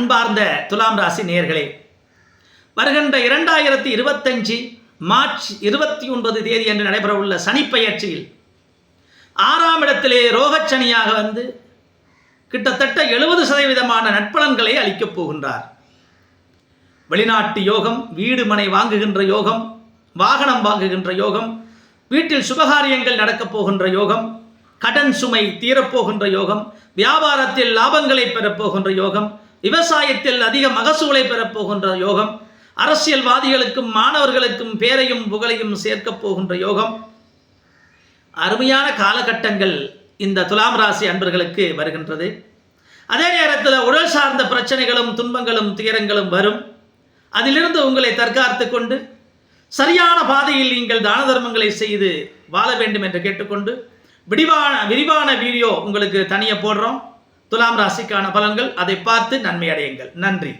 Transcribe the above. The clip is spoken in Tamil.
அன்பார்ந்த துலாம் ராசி நேர்களே வருகின்ற இரண்டாயிரத்தி இருபத்தஞ்சு மார்ச் இருபத்தி ஒன்பது தேதி என்று நடைபெறவுள்ள சனிப்பெயர்ச்சியில் ஆறாம் இடத்திலே ரோகச்சனியாக வந்து கிட்டத்தட்ட எழுபது சதவீதமான நட்பலன்களை அளிக்கப் போகின்றார். வெளிநாட்டு யோகம் வீடு மனை வாங்குகின்ற யோகம் வாகனம் வாங்குகின்ற யோகம் வீட்டில் சுபகாரியங்கள் நடக்கப் போகின்ற யோகம் கடன் சுமை தீரப்போகின்ற யோகம் வியாபாரத்தில் லாபங்களை பெறப்போகின்ற யோகம் விவசாயத்தில் அதிக மகசூலை பெறப்போகின்ற யோகம் அரசியல்வாதிகளுக்கும் மாணவர்களுக்கும் பேரையும் புகழையும் சேர்க்கப் போகின்ற யோகம். அருமையான காலகட்டங்கள் இந்த துலாம் ராசி அன்பர்களுக்கு வருகின்றது. அதே நேரத்தில் உடல் சார்ந்த பிரச்சனைகளும் துன்பங்களும் துயரங்களும் வரும். அதிலிருந்து உங்களை தற்காத்து கொண்டு சரியான பாதையில் நீங்கள் தான தர்மங்களை செய்து வாழ வேண்டும் என்று கேட்டுக்கொண்டு விரிவான விரிவான வீடியோ உங்களுக்கு தனியாக போடுறோம். துலாம் ராசிக்கான பலன்கள் அதை பார்த்து நன்மை அடையுங்கள் நன்றி.